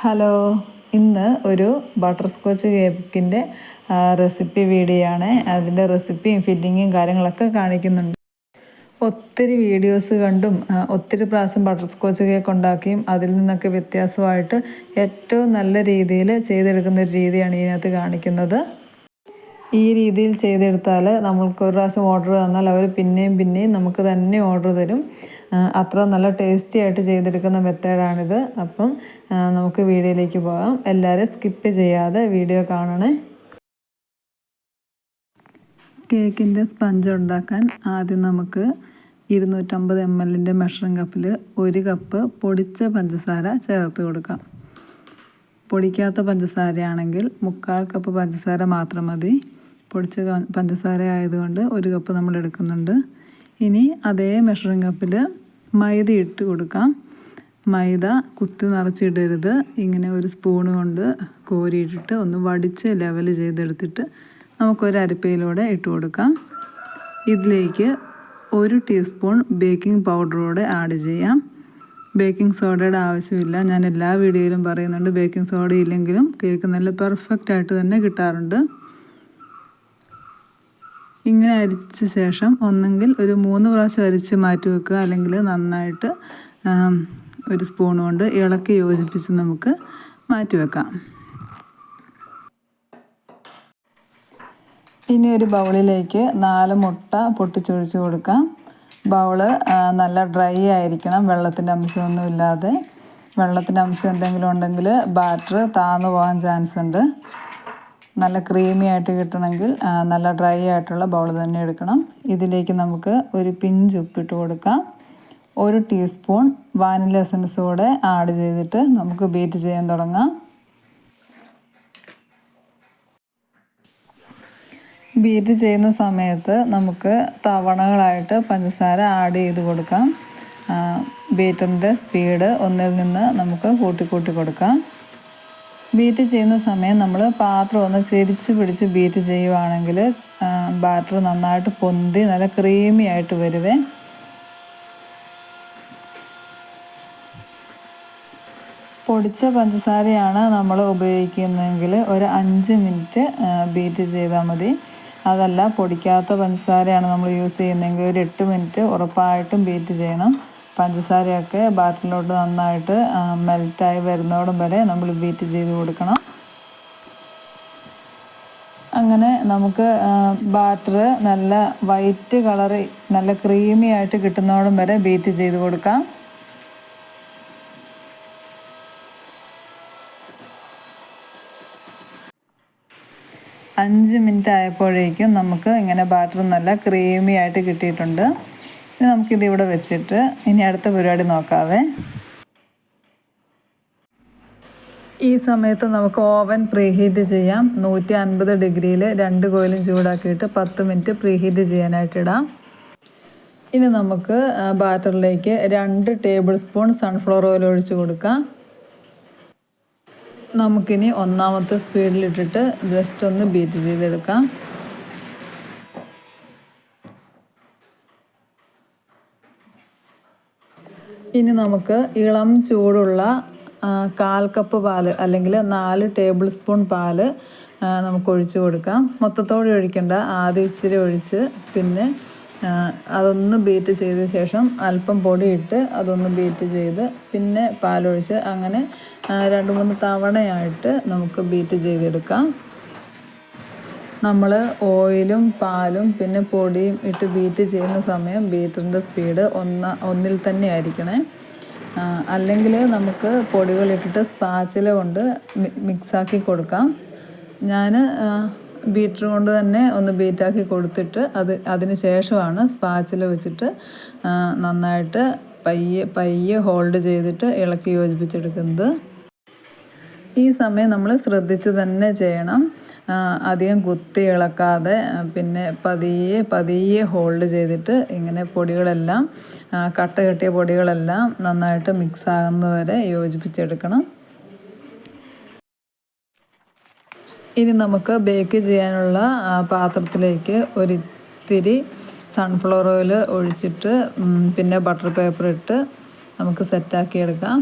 Hello ഇന്ന് ഒരു butterscotch കേക്കിന്റെ റെസിപ്പി വീഡിയോ ആണ്. അതിന്റെ റെസിപ്പിയും ഫില്ലിങ്ങും കാര്യങ്ങളൊക്കെ കാണിക്കുന്നുണ്ട്. ഒത്തിരി വീഡിയോസ് കണ്ടും ഒത്തിരി പ്രാവശ്യം ബട്ടർ സ്കോച്ച് കേക്ക് ഉണ്ടാക്കിയും അതിൽ നിന്നൊക്കെ വ്യത്യാസമായിട്ട് ഏറ്റവും നല്ല രീതിയിൽ ചെയ്തെടുക്കുന്ന ഒരു രീതിയാണ് ഇതിനകത്ത് കാണിക്കുന്നത്. ഈ രീതിയിൽ ചെയ്തെടുത്താൽ നമ്മൾക്ക് ഒരു പ്രാവശ്യം ഓർഡർ തന്നാൽ അവർ പിന്നെയും പിന്നെയും നമുക്ക് തന്നെ ഓർഡർ തരും. അത്ര നല്ല ടേസ്റ്റി ആയിട്ട് ചെയ്തെടുക്കുന്ന മെത്തേഡാണിത് അപ്പം നമുക്ക് വീഡിയോയിലേക്ക് പോകാം. എല്ലാവരും സ്കിപ്പ് ചെയ്യാതെ വീഡിയോ കാണണേ. കേക്കിന്റെ സ്പഞ്ച് ഉണ്ടാക്കാൻ ആദ്യം നമുക്ക് ഇരുന്നൂറ്റമ്പത് എം എല്ലിന്റെ മെഷറിംഗ് കപ്പിൽ ഒരു കപ്പ് പൊടിച്ച പഞ്ചസാര ചേർത്ത് കൊടുക്കാം. പൊടിക്കാത്ത പഞ്ചസാരയാണെങ്കിൽ മുക്കാൽ കപ്പ് പഞ്ചസാര മാത്രം മതി. പൊടിച്ച പഞ്ചസാര ആയതുകൊണ്ട് ഒരു കപ്പ് നമ്മൾ എടുക്കുന്നുണ്ട്. ഇനി അതേ മെഷറിംഗ് കപ്പിൽ മൈദ ഇട്ട് കൊടുക്കാം. മൈദ കുത്തി നിറച്ചിടരുത്. ഇങ്ങനെ ഒരു സ്പൂൺ കൊണ്ട് കോരിയിട്ടിട്ട് ഒന്ന് വടിച്ച് ലെവൽ ചെയ്തെടുത്തിട്ട് നമുക്കൊരു അരിപ്പയിലൂടെ ഇട്ട് കൊടുക്കാം. ഇതിലേക്ക് ഒരു ടീസ്പൂൺ ബേക്കിംഗ് പൗഡറോടെ ആഡ് ചെയ്യാം. ബേക്കിംഗ് സോഡയുടെ ആവശ്യമില്ല. ഞാൻ എല്ലാ വീഡിയോയിലും പറയുന്നുണ്ട് ബേക്കിംഗ് സോഡ ഇല്ലെങ്കിലും കേക്ക് നല്ല പെർഫെക്റ്റ് ആയിട്ട് തന്നെ കിട്ടാറുണ്ട്. ഇങ്ങനെ അരിച്ച ശേഷം ഒന്നെങ്കിൽ ഒരു മൂന്ന് പ്രാവശ്യം അരിച്ച് മാറ്റി വെക്കുക. അല്ലെങ്കിൽ നന്നായിട്ട് ഒരു സ്പൂൺ കൊണ്ട് ഇളക്കി യോജിപ്പിച്ച് നമുക്ക് മാറ്റി വെക്കാം. ഇനി ഒരു ബൗളിലേക്ക് നാല് മുട്ട പൊട്ടിച്ചൊഴിച്ച് കൊടുക്കാം. ബൗൾ നല്ല ഡ്രൈ ആയിരിക്കണം. വെള്ളത്തിന്റെ അംശമൊന്നും ഇല്ലാതെ വെള്ളത്തിന്റെ അംശം എന്തെങ്കിലും ഉണ്ടെങ്കിൽ ബാറ്റർ താന്നു പോകാൻ ചാൻസ് ഉണ്ട് നല്ല ക്രീമി ആയിട്ട് കിട്ടണമെങ്കിൽ നല്ല ഡ്രൈ ആയിട്ടുള്ള ബൗൾ തന്നെ എടുക്കണം. ഇതിലേക്ക് നമുക്ക് ഒരു പിഞ്ച് ഉപ്പിട്ട് കൊടുക്കാം. ഒരു ടീസ്പൂൺ വാനില എസൻസ് കൂടെ ആഡ് ചെയ്തിട്ട് നമുക്ക് ബീറ്റ് ചെയ്യാൻ തുടങ്ങാം. ബീറ്റ് ചെയ്യുന്ന സമയത്ത് നമുക്ക് തവണകളായിട്ട് പഞ്ചസാര ആഡ് ചെയ്ത് കൊടുക്കാം. ബീറ്ററിന്റെ സ്പീഡ് ഒന്നിൽ നിന്ന് നമുക്ക് കൂട്ടി കൂട്ടി കൊടുക്കാം. ബീറ്റ് ചെയ്യുന്ന സമയം നമ്മൾ പാത്രം ഒന്ന് ചെരിച്ച് പിടിച്ച് ബീറ്റ് ചെയ്യുവാണെങ്കിൽ ബാറ്റർ നന്നായിട്ട് പൊന്തി നല്ല ക്രീമി ആയിട്ട് വരുവേ. പൊടിച്ച പഞ്ചസാരയാണ് നമ്മൾ ഉപയോഗിക്കുന്നതെങ്കിൽ ഒരു അഞ്ച് മിനിറ്റ് ബീറ്റ് ചെയ്താൽ മതി. അതല്ല പൊടിക്കാത്ത പഞ്ചസാരയാണ് നമ്മൾ യൂസ് ചെയ്യുന്നതെങ്കിൽ ഒരു എട്ട് മിനിറ്റ് ഉറപ്പായിട്ടും ബീറ്റ് ചെയ്യണം. പഞ്ചസാരയൊക്കെ ബാറ്ററിലോട്ട് നന്നായിട്ട് മെൽറ്റായി വരുന്നോടും വരെ നമ്മൾ ബീറ്റ് ചെയ്ത് കൊടുക്കണം. അങ്ങനെ നമുക്ക് ബാറ്റർ നല്ല വൈറ്റ് കളറ് നല്ല ക്രീമി ആയിട്ട് കിട്ടുന്നോടും വരെ ബീറ്റ് ചെയ്ത് കൊടുക്കാം. അഞ്ച് മിനിറ്റ് ആയപ്പോഴേക്കും നമുക്ക് ഇങ്ങനെ ബാറ്റർ നല്ല ക്രീമി ആയിട്ട് കിട്ടിയിട്ടുണ്ട്. ഇനി നമുക്കിത് ഇവിടെ വെച്ചിട്ട് ഇനി അടുത്ത പരിപാടി നോക്കാവേ. ഈ സമയത്ത് നമുക്ക് ഓവൻ പ്രീഹീറ്റ് ചെയ്യാം. നൂറ്റി അൻപത് ഡിഗ്രിയിൽ രണ്ട് കോയിലും ചൂടാക്കിയിട്ട് പത്ത് മിനിറ്റ് പ്രീഹീറ്റ് ചെയ്യാനായിട്ട് ഇടാം. ഇനി നമുക്ക് ബാറ്ററിലേക്ക് രണ്ട് ടേബിൾ സ്പൂൺ സൺഫ്ലവർ ഓയിൽ ഒഴിച്ച് കൊടുക്കാം. നമുക്കിനി ഒന്നാമത്തെ സ്പീഡിലിട്ടിട്ട് ജസ്റ്റ് ഒന്ന് ബീറ്റ് ചെയ്തെടുക്കാം. ഇനി നമുക്ക് ഇളം ചൂടുള്ള കാൽ കപ്പ് പാൽ അല്ലെങ്കിൽ നാല് ടേബിൾ സ്പൂൺ പാൽ നമുക്ക് ഒഴിച്ച് കൊടുക്കാം. മൊത്തത്തോടെ ഒഴിക്കേണ്ട. ആദ്യം ഇച്ചിരി ഒഴിച്ച് പിന്നെ അതൊന്ന് ബീറ്റ് ചെയ്ത ശേഷം അല്പം പൊടിയിട്ട് അതൊന്ന് ബീറ്റ് ചെയ്ത് പിന്നെ പാലൊഴിച്ച് അങ്ങനെ രണ്ട് മൂന്ന് തവണയായിട്ട് നമുക്ക് ബീറ്റ് ചെയ്തെടുക്കാം. നമ്മൾ ഓയിലും പാലും പിന്നെ പൊടിയും ഇട്ട് ബീറ്റ് ചെയ്യുന്ന സമയം ബീറ്ററിന്റെ സ്പീഡ് ഒന്ന ഒന്നിൽ തന്നെ ആയിരിക്കണേ. അല്ലെങ്കിൽ നമുക്ക് പൊടികളിട്ടിട്ട് സ്പാച്ചില കൊണ്ട് മിക്സാക്കി കൊടുക്കാം. ഞാൻ ബീറ്റർ കൊണ്ട് തന്നെ ഒന്ന് ബീറ്റാക്കി കൊടുത്തിട്ട് അത് അതിന് ശേഷമാണ് സ്പാച്ചില വെച്ചിട്ട് നന്നായിട്ട് പയ്യെ പയ്യെ ഹോൾഡ് ചെയ്തിട്ട് ഇളക്കി യോജിപ്പിച്ചെടുക്കുന്നത്. ഈ സമയം നമ്മൾ ശ്രദ്ധിച്ച് തന്നെ ചെയ്യണം. അധികം കുത്തി ഇളക്കാതെ പിന്നെ പതിയെ പതിയെ ഹോൾഡ് ചെയ്തിട്ട് ഇങ്ങനെ പൊടികളെല്ലാം കട്ട കെട്ടിയ പൊടികളെല്ലാം നന്നായിട്ട് മിക്സ് ആകുന്നവരെ യോജിപ്പിച്ചെടുക്കണം. ഇനി നമുക്ക് ബേക്ക് ചെയ്യാനുള്ള പാത്രത്തിലേക്ക് ഒരിത്തിരി സൺഫ്ലവർ ഓയിൽ ഒഴിച്ചിട്ട് പിന്നെ ബട്ടർ പേപ്പർ ഇട്ട് നമുക്ക് സെറ്റാക്കിയെടുക്കാം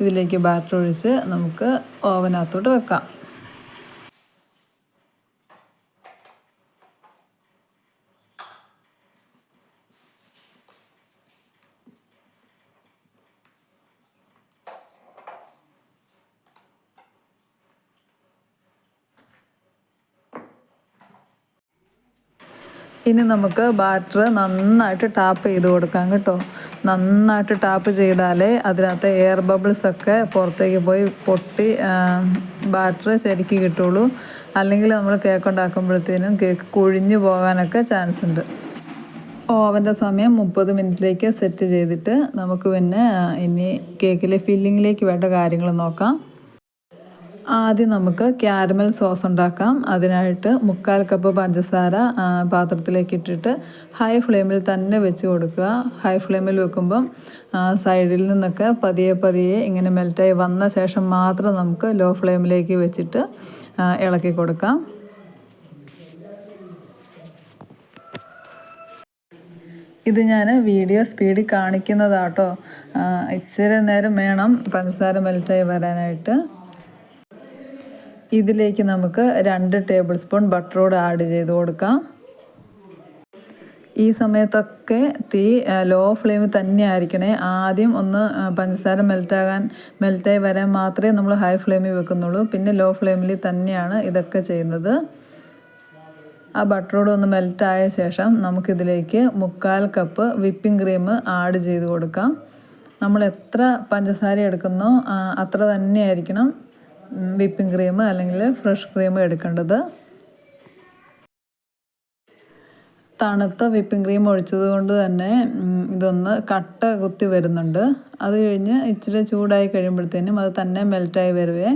ഇതിലേക്ക് ബാറ്റർ ഒഴിച്ച് നമുക്ക് ഓവനകത്തോട്ട് വെക്കാം. ഇനി നമുക്ക് ബാറ്റർ നന്നായിട്ട് ടാപ്പ് ചെയ്ത് കൊടുക്കാം കേട്ടോ. നന്നായിട്ട് ടാപ്പ് ചെയ്താലേ അതിനകത്ത് എയർ ബബിൾസ് ഒക്കെ പുറത്തേക്ക് പോയി പൊട്ടി ബാറ്റർ ശരിക്ക് കിട്ടുള്ളൂ. അല്ലെങ്കിൽ നമ്മൾ കേക്ക് ഉണ്ടാക്കുമ്പോഴത്തേനും കേക്ക് കുഴിഞ്ഞു പോകാനൊക്കെ ചാൻസ് ഉണ്ട്. ഓവന്റെ സമയം മുപ്പത് മിനിറ്റിലേക്ക് സെറ്റ് ചെയ്തിട്ട് നമുക്ക് പിന്നെ ഇനി കേക്കിലെ ഫില്ലിങ്ങിലേക്ക് വേണ്ട കാര്യങ്ങൾ നോക്കാം. ആദ്യം നമുക്ക് ക്യാരമൽ സോസ് ഉണ്ടാക്കാം. അതിനായിട്ട് മുക്കാൽ കപ്പ് പഞ്ചസാര പാത്രത്തിലേക്ക് ഇട്ടിട്ട് ഹൈ ഫ്ലെയിമിൽ തന്നെ വെച്ച് കൊടുക്കുക. ഹൈ ഫ്ലെയിമിൽ വെക്കുമ്പം സൈഡിൽ നിന്നൊക്കെ പതിയെ പതിയെ ഇങ്ങനെ മെൽറ്റായി വന്ന ശേഷം മാത്രം നമുക്ക് ലോ ഫ്ലെയിമിലേക്ക് വെച്ചിട്ട് ഇളക്കി കൊടുക്കാം. ഇത് ഞാൻ വീഡിയോ സ്പീഡിൽ കാണിക്കുന്നതാട്ടോ. ഇച്ചിരി നേരം വേണം പഞ്ചസാര മെൽറ്റായി വരാനായിട്ട്. ഇതിലേക്ക് നമുക്ക് രണ്ട് ടേബിൾ സ്പൂൺ ബട്ടറോട് ആഡ് ചെയ്ത് കൊടുക്കാം. ഈ സമയത്തൊക്കെ തീ ലോ ഫ്ലെയിമിൽ തന്നെ ആയിരിക്കണേ. ആദ്യം ഒന്ന് പഞ്ചസാര മെൽറ്റാകാൻ മെൽറ്റായി വരാൻ മാത്രമേ നമ്മൾ ഹൈ ഫ്ലെയിമിൽ വെക്കുന്നുള്ളൂ. പിന്നെ ലോ ഫ്ലെയിമിൽ തന്നെയാണ് ഇതൊക്കെ ചെയ്യുന്നത്. ആ ബട്ടറോട് ഒന്ന് മെൽറ്റായ ശേഷം നമുക്കിതിലേക്ക് മുക്കാൽ കപ്പ് വിപ്പിംഗ് ക്രീം ആഡ് ചെയ്ത് കൊടുക്കാം. നമ്മൾ എത്ര പഞ്ചസാര എടുക്കുന്നോ അത്ര തന്നെ ആയിരിക്കണം. വിപ്പിംഗ് ക്രീം അല്ലെങ്കിൽ ഫ്രഷ് ക്രീം എടുക്കേണ്ടത്. തണുത്ത വിപ്പിംഗ് ക്രീം ഒഴിച്ചത് കൊണ്ട് തന്നെ ഇതൊന്ന് കട്ട കുത്തി വരുന്നുണ്ട്. അത് കഴിഞ്ഞ് ഇച്ചിരി ചൂടായി കഴിയുമ്പോഴത്തേനും അത് തന്നെ മെൽറ്റായി വരുവേ.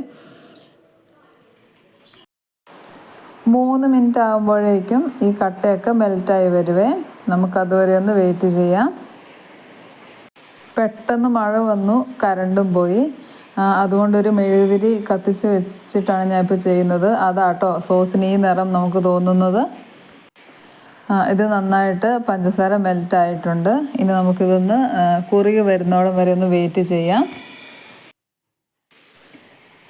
മൂന്ന് മിനിറ്റ് ആകുമ്പോഴേക്കും ഈ കട്ടയൊക്കെ മെൽറ്റായി വരുവേ. നമുക്കതുവരെ ഒന്ന് വെയിറ്റ് ചെയ്യാം. പെട്ടെന്ന് മഴ വന്നു കരണ്ടും പോയി. അതുകൊണ്ടൊരു മെഴുകുതിരി കത്തിച്ച് വെച്ചിട്ടാണ് ഞാൻ ഇപ്പോൾ ചെയ്യുന്നത്. അതാട്ടോ സോസിന് ഈ നിറം നമുക്ക് തോന്നുന്നത്. ഇത് നന്നായിട്ട് പഞ്ചസാര മെൽറ്റ് ആയിട്ടുണ്ട്. ഇനി നമുക്കിതൊന്ന് കുറുകി വരുന്നോളം വരെ ഒന്ന് വെയിറ്റ് ചെയ്യാം.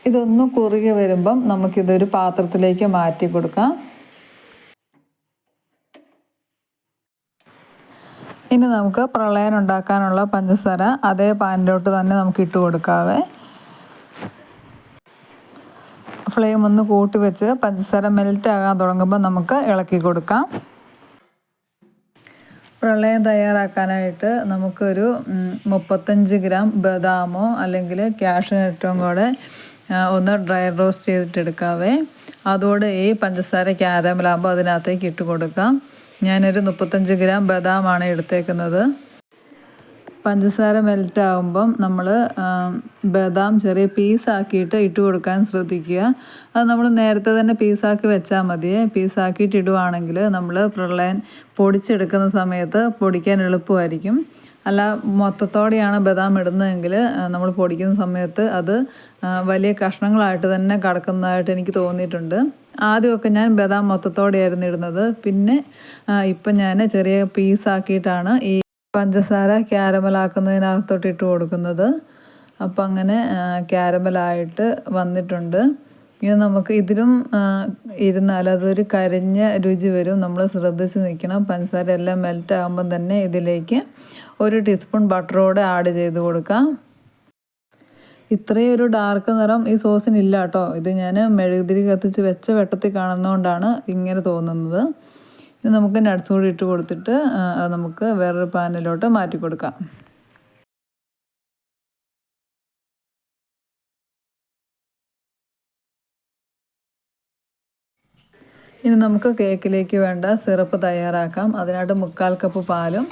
ഇതൊന്ന് കുറുകി വരുമ്പം നമുക്കിതൊരു പാത്രത്തിലേക്ക് മാറ്റി കൊടുക്കാം. ഇനി നമുക്ക് പ്രളയം ഉണ്ടാക്കാനുള്ള പഞ്ചസാര അതേ പാനിലോട്ട് തന്നെ നമുക്ക് ഇട്ട് കൊടുക്കാവേ. ഫ്ലെയിം ഒന്ന് കൂട്ടി വെച്ച് പഞ്ചസാര മെൽറ്റ് ആകാൻ തുടങ്ങുമ്പോൾ നമുക്ക് ഇളക്കി കൊടുക്കാം. പ്രളയം തയ്യാറാക്കാനായിട്ട് നമുക്കൊരു മുപ്പത്തഞ്ച് ഗ്രാം ബദാമോ അല്ലെങ്കിൽ ക്യാഷ്നട്ടും കൂടെ ഒന്ന് ഡ്രൈ റോസ്റ്റ് ചെയ്തിട്ടെടുക്കാവേ അതോടെ ഈ പഞ്ചസാര ക്യാരമലാകുമ്പോൾ അതിനകത്തേക്ക് ഇട്ട് കൊടുക്കാം. ഞാനൊരു മുപ്പത്തഞ്ച് ഗ്രാം ബദാമാണ് എടുത്തേക്കുന്നത്. പഞ്ചസാര മെൽറ്റ് ആകുമ്പം നമ്മൾ ബദാം ചെറിയ പീസാക്കിയിട്ട് ഇട്ട് കൊടുക്കാൻ ശ്രദ്ധിക്കുക. അത് നമ്മൾ നേരത്തെ തന്നെ പീസാക്കി വെച്ചാൽ മതി. പീസാക്കിയിട്ട് ഇടുവാണെങ്കിൽ നമ്മൾ പ്രളയൻ പൊടിച്ചെടുക്കുന്ന സമയത്ത് പൊടിക്കാൻ എളുപ്പമായിരിക്കും. അല്ല മൊത്തത്തോടെയാണ് ബദാം ഇടുന്നതെങ്കിൽ നമ്മൾ പൊടിക്കുന്ന സമയത്ത് അത് വലിയ കഷ്ണങ്ങളായിട്ട് തന്നെ കടക്കുന്നതായിട്ട് എനിക്ക് തോന്നിയിട്ടുണ്ട്. ആദ്യമൊക്കെ ഞാൻ ബദാം മൊത്തത്തോടെയായിരുന്നു ഇടുന്നത്. പിന്നെ ഇപ്പം ഞാൻ ചെറിയ പീസാക്കിയിട്ടാണ് ഈ പഞ്ചസാര ക്യാരമലാക്കുന്നതിനകത്തോട്ട് ഇട്ട് കൊടുക്കുന്നത്. അപ്പം അങ്ങനെ ക്യാരമലായിട്ട് വന്നിട്ടുണ്ട്. ഇനി നമുക്ക് ഇതിലും ഇരുന്നാൽ അതൊരു കരിഞ്ഞ രുചി വരും. നമ്മൾ ശ്രദ്ധിച്ച് നിൽക്കണം പഞ്ചസാര എല്ലാം മെൽറ്റ് ആകുമ്പം തന്നെ ഇതിലേക്ക് ഒരു ടീസ്പൂൺ ബട്ടറോടെ ആഡ് ചെയ്ത് കൊടുക്കാം. ഇത്രയും ഒരു ഡാർക്ക് നിറം ഈ സോസിന് ഇല്ല കേട്ടോ. ഇത് ഞാൻ മെഴുകുതിരി കത്തിച്ച് വെച്ച വെട്ടത്തിൽ കാണുന്നതുകൊണ്ടാണ് ഇങ്ങനെ തോന്നുന്നത്. ഇനി നമുക്ക് നട്ട്സ് കൂടി ഇട്ട് കൊടുത്തിട്ട് അത് നമുക്ക് വേറൊരു പാനിലോട്ട് മാറ്റി കൊടുക്കാം. ഇനി നമുക്ക് കേക്കിലേക്ക് വേണ്ട സിറപ്പ് തയ്യാറാക്കാം. അതിനായിട്ട് മുക്കാൽ കപ്പ് പാലും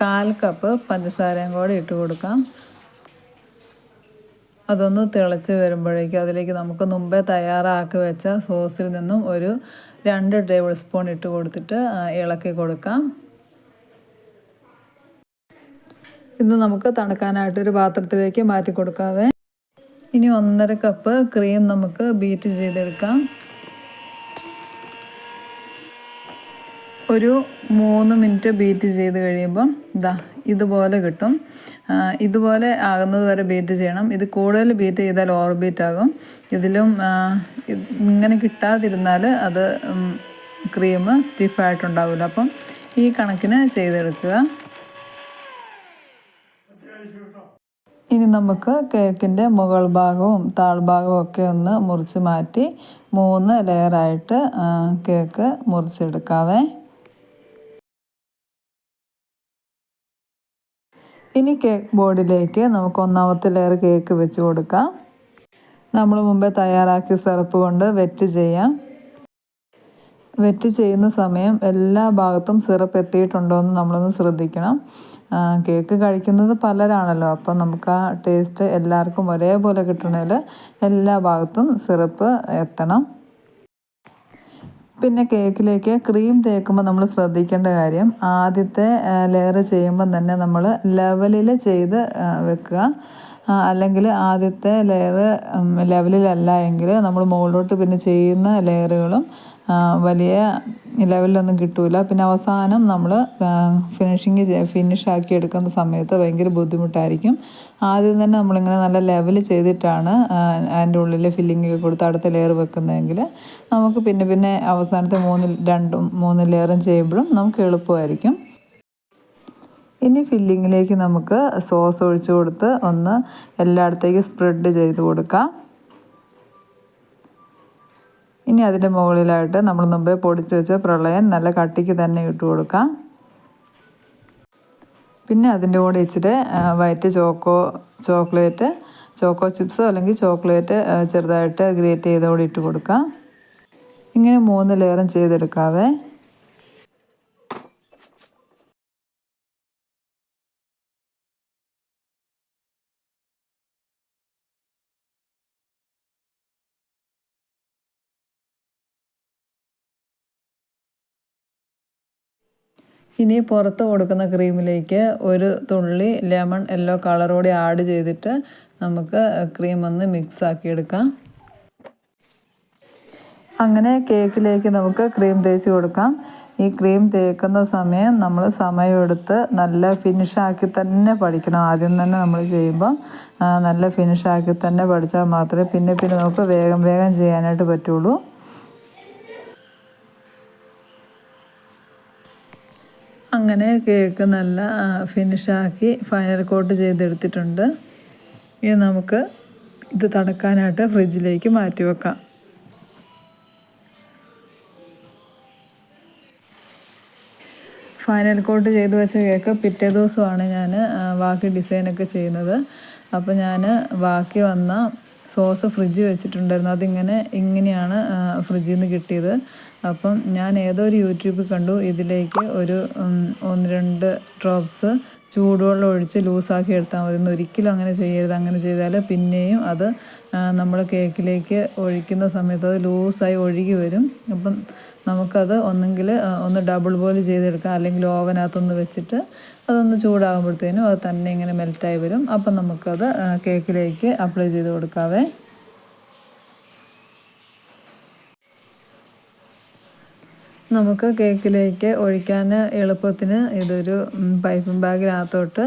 കാൽ കപ്പ് പഞ്ചസാരയും കൂടെ ഇട്ട് കൊടുക്കാം. അതൊന്ന് തിളച്ച് വരുമ്പോഴേക്കും അതിലേക്ക് നമുക്ക് മുമ്പേ തയ്യാറാക്കി വെച്ച സോസിൽ നിന്നും ഒരു രണ്ട് ടേബിൾ സ്പൂൺ ഇട്ട് കൊടുത്തിട്ട് ഇളക്കി കൊടുക്കാം. ഇത് നമുക്ക് തണുക്കാനായിട്ട് ഒരു പാത്രത്തിലേക്ക് മാറ്റി കൊടുക്കാതെ ഇനി ഒന്നര കപ്പ് ക്രീം നമുക്ക് ബീറ്റ് ചെയ്തെടുക്കാം. ഒരു മൂന്ന് മിനിറ്റ് ബീറ്റ് ചെയ്ത് കഴിയുമ്പം ഇതാ ഇതുപോലെ കിട്ടും. ഇതുപോലെ ആകുന്നത് വരെ ബീറ്റ് ചെയ്യണം. ഇത് കൂടുതൽ ബീറ്റ് ചെയ്താൽ ഓവർ ബീറ്റ് ആകും. ഇതിലും ഇങ്ങനെ കിട്ടാതിരുന്നാൽ അത് ക്രീം സ്റ്റിഫായിട്ടുണ്ടാവില്ല അപ്പം ഈ കണക്കിന് ചെയ്തെടുക്കുക. ഇനി നമുക്ക് കേക്കിന്റെ മുകൾ ഭാഗവും താഴ്ഭാഗവും ഒക്കെ ഒന്ന് മുറിച്ച് മാറ്റി മൂന്ന് ലെയറായിട്ട് കേക്ക് മുറിച്ചെടുക്കാവേ. ഇനി കേക്ക് ബോർഡിലേക്ക് നമുക്ക് ഒന്നാമത്തെ ലെയർ കേക്ക് വെച്ച് കൊടുക്കാം. നമ്മൾ മുമ്പേ തയ്യാറാക്കിയ സിറപ്പ് കൊണ്ട് വെറ്റ് ചെയ്യാം. വെറ്റ് ചെയ്യുന്ന സമയം എല്ലാ ഭാഗത്തും സിറപ്പ് എത്തിയിട്ടുണ്ടോ എന്ന് നമ്മളൊന്ന് ശ്രദ്ധിക്കണം. കേക്ക് കഴിക്കുന്നത് പലരാണല്ലോ. അപ്പം നമുക്ക് ആ ടേസ്റ്റ് എല്ലാവർക്കും ഒരേപോലെ കിട്ടണമെങ്കിൽ എല്ലാ ഭാഗത്തും സിറപ്പ് എത്തണം. പിന്നെ കേക്കിലേക്ക് ക്രീം തേക്കുമ്പോൾ നമ്മൾ ശ്രദ്ധിക്കേണ്ട കാര്യം ആദ്യത്തെ ലെയർ ചെയ്യുമ്പം തന്നെ നമ്മൾ ലെവലിൽ ചെയ്ത് വെക്കുക. അല്ലെങ്കിൽ ആദ്യത്തെ ലെയർ ലെവലിലല്ല എങ്കിൽ നമ്മൾ മുകളിലോട്ട് പിന്നെ ചെയ്യുന്ന ലെയറുകളും വലിയ ലെവലിലൊന്നും കിട്ടൂല. പിന്നെ അവസാനം നമ്മൾ ഫിനിഷിങ് ഫിനിഷ് ആക്കി എടുക്കുന്ന സമയത്ത് ഭയങ്കര ബുദ്ധിമുട്ടായിരിക്കും. ആദ്യം തന്നെ നമ്മളിങ്ങനെ നല്ല ലെവൽ ചെയ്തിട്ടാണ് അതിന്റെ ഉള്ളിൽ ഒക്കെ കൊടുത്ത് അടുത്ത ലെയർ വെക്കുന്നതെങ്കിൽ നമുക്ക് പിന്നെ പിന്നെ അവസാനത്തെ മൂന്ന് രണ്ടും മൂന്ന് ലെയറും ചെയ്യുമ്പോഴും നമുക്ക് എളുപ്പമായിരിക്കും. ഇനി ഫില്ലിങ്ങിലേക്ക് നമുക്ക് സോസ് ഒഴിച്ചു കൊടുത്ത് ഒന്ന് എല്ലായിടത്തേക്കും സ്പ്രെഡ് ചെയ്ത് കൊടുക്കാം. ഇനി അതിന്റെ മുകളിലായിട്ട് നമ്മൾ മുമ്പേ പൊടിച്ച് വെച്ച പ്രളയം നല്ല കട്ടിക്ക് തന്നെ ഇട്ട് കൊടുക്കാം. പിന്നെ അതിന്റെ കൂടെ ഇച്ചിരി വൈറ്റ് ചോക്കോ ചോക്ലേറ്റ് ചോക്കോ ചിപ്സോ അല്ലെങ്കിൽ ചോക്ലേറ്റ് ചെറുതായിട്ട് ഗ്രേറ്റ് ചെയ്തോടെ ഇട്ട് കൊടുക്കാം. ഇങ്ങനെ മൂന്ന് ലെയറും ചെയ്തെടുക്കാവേ. ഇനി പുറത്ത് കൊടുക്കുന്ന ക്രീമിലേക്ക് ഒരു തുള്ളി ലെമൺ യെല്ലോ കളറോടെ ആഡ് ചെയ്തിട്ട് നമുക്ക് ക്രീം ഒന്ന് മിക്സ് ആക്കിയെടുക്കാം. അങ്ങനെ കേക്കിലേക്ക് നമുക്ക് ക്രീം തേച്ച് കൊടുക്കാം. ഈ ക്രീം തേക്കുന്ന സമയം നമ്മൾ സമയമെടുത്ത് നല്ല ഫിനിഷാക്കി തന്നെ പഠിക്കണം. ആദ്യം തന്നെ നമ്മൾ ചെയ്യുമ്പോൾ നല്ല ഫിനിഷാക്കി തന്നെ പഠിച്ചാൽ മാത്രമേ പിന്നെ പിന്നെ നമുക്ക് വേഗം വേഗം ചെയ്യാനായിട്ട് പറ്റുള്ളൂ. അങ്ങനെ കേക്ക് നല്ല ഫിനിഷാക്കി ഫൈനൽ കോട്ട് ചെയ്തെടുത്തിട്ടുണ്ട്. ഇനി നമുക്ക് ഇത് തണുക്കാനായിട്ട് ഫ്രിഡ്ജിലേക്ക് മാറ്റി വെക്കാം. ഫൈനൽ കോട്ട് ചെയ്ത് വെച്ച കേക്ക് പിറ്റേ ദിവസമാണ് ഞാൻ ബാക്കി ഡിസൈനൊക്കെ ചെയ്യുന്നത്. അപ്പോൾ ഞാൻ ബാക്കി വന്ന സോസ് ഫ്രിഡ്ജ് വെച്ചിട്ടുണ്ടായിരുന്നു. അതിങ്ങനെ ഇങ്ങനെയാണ് ഫ്രിഡ്ജിൽ നിന്ന് കിട്ടിയത്. അപ്പം ഞാൻ ഏതൊരു യൂട്യൂബിൽ കണ്ടു. ഇതിലേക്ക് ഒരു ഒന്ന് രണ്ട് ഡ്രോപ്സ് ചൂടുവെള്ളം ഒഴിച്ച് ലൂസാക്കി എടുത്താൽ മതി. ഒരിക്കലും അങ്ങനെ ചെയ്യരുത്. അങ്ങനെ ചെയ്താൽ പിന്നെയും അത് നമ്മൾ കേക്കിലേക്ക് ഒഴിക്കുന്ന സമയത്ത് അത് ലൂസായി ഒഴുകി വരും. അപ്പം നമുക്കത് ഒന്നെങ്കിൽ ഒന്ന് ഡബിൾ ബോയിൽ ചെയ്തെടുക്കാം. അല്ലെങ്കിൽ ഓവനകത്തൊന്ന് വെച്ചിട്ട് അതൊന്ന് ചൂടാകുമ്പോഴത്തേനും അത് തന്നെ ഇങ്ങനെ മെൽറ്റായി വരും. അപ്പം നമുക്കത് കേക്കിലേക്ക് അപ്ലൈ ചെയ്ത് കൊടുക്കാവേ. നമുക്ക് കേക്കിലേക്ക് ഒഴിക്കാൻ എളുപ്പത്തിന് ഇതൊരു പൈപ്പിംഗ് ബാഗിനകത്തോട്ട്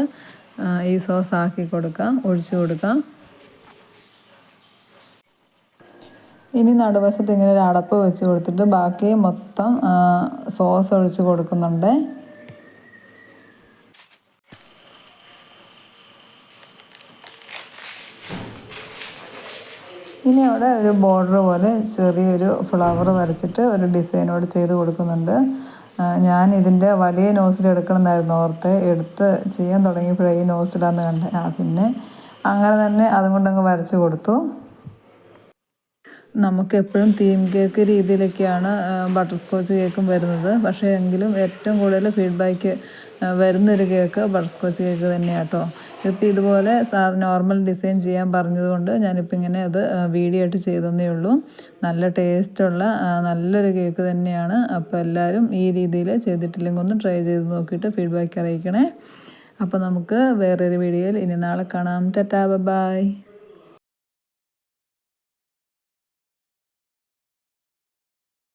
ഈ സോസ് ആക്കി കൊടുക്കാം ഒഴിച്ചു കൊടുക്കാം. ഇനി നടുവശത്ത് ഇങ്ങനെ ഒരു അടപ്പ് വെച്ച് കൊടുത്തിട്ട് ബാക്കി മൊത്തം സോസ് ഒഴിച്ച് കൊടുക്കുന്നുണ്ട്. ഇനി അവിടെ ഒരു ബോർഡർ പോലെ ചെറിയൊരു ഫ്ലവർ വരച്ചിട്ട് ഒരു ഡിസൈനോട് ചെയ്ത് കൊടുക്കുന്നുണ്ട്. ഞാൻ ഇതിന്റെ വലിയ നോസിൽ എടുക്കണമെന്നായിരുന്നു ഓർത്ത്. എടുത്ത് ചെയ്യാൻ തുടങ്ങിയപ്പോഴേ ഈ നോസിലാന്ന് കണ്ടത് ആ പിന്നെ അങ്ങനെ തന്നെ അതും കൊണ്ടങ്ങ് വരച്ച് കൊടുത്തു. നമുക്ക് എപ്പോഴും തീം കേക്ക് രീതിയിലൊക്കെയാണ് ബട്ടർ സ്കോച്ച് കേക്കും വരുന്നത്. പക്ഷേ എങ്കിലും ഏറ്റവും കൂടുതൽ ഫീഡ്ബാക്ക് വരുന്നൊരു കേക്ക് ബട്ടർ സ്കോച്ച് കേക്ക് തന്നെയാണ് കേട്ടോ ഇപ്പം ഇതുപോലെ നോർമൽ ഡിസൈൻ ചെയ്യാൻ പറഞ്ഞതുകൊണ്ട് ഞാനിപ്പോൾ ഇങ്ങനെ അത് വീഡിയോ ആയിട്ട് ചെയ്തെന്നേ ഉള്ളൂ. നല്ല ടേസ്റ്റുള്ള നല്ലൊരു കേക്ക് തന്നെയാണ്. അപ്പോൾ എല്ലാവരും ഈ രീതിയിൽ ചെയ്തിട്ടില്ലെങ്കിൽ ഒന്ന് ട്രൈ ചെയ്ത് നോക്കിയിട്ട് ഫീഡ്ബാക്ക് അറിയിക്കണേ. അപ്പോൾ നമുക്ക് വേറൊരു വീഡിയോയിൽ ഇനി നാളെ കാണാം. Tata bye.